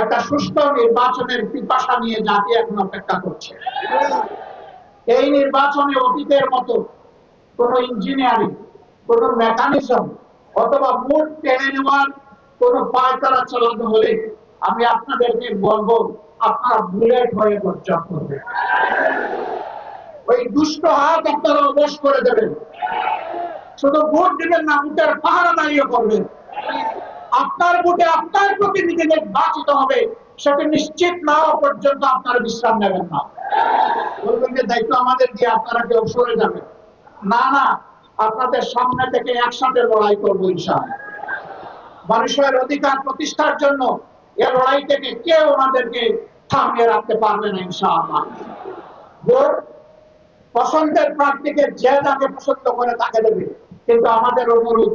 একটা সুষ্ঠু নির্বাচনের পিপাসা নিয়ে জাতি এখন অপেক্ষা করছে। এই নির্বাচনে অতীতের মতো কোন ইঞ্জিনিয়ারিং, কোন মেকানিজম অথবা মুড টেনে নেওয়ার কোন পায়তারা চালানো হলে আমি আপনাদেরকে বলব, আপনারা বুলেট হয়ে বর্জন করবেন ওই দুষ্ট হাত আপনারা অবশ করে দেবেন। শুধু ভোট দিবেন না, ভোটের পাহারা দাঁড়িয়ে করবেন আপনার ভোটে আপনার প্রতিনিধি নির্বাচিত হবে, সেটা নিশ্চিত না পর্যন্ত আপনারা বিশ্রাম নেবেন না। বলবেন যে দায়িত্ব আমাদের দিয়ে আপনারা কেউ সরে যাবেন। না না, আপনাদের সামনে থেকে একসাথে লড়াই করব ইনশাআল্লাহ। মানুষের অধিকার প্রতিষ্ঠার জন্য এ লড়াই থেকে কেউ আমাদেরকে থামিয়ে রাখতে পারবে না ইনশাআল্লাহ। ভোট পছন্দের প্রার্থীকে যে যাকে পছন্দ করে তাকে দেবে। কিন্তু আমাদের অনুরোধ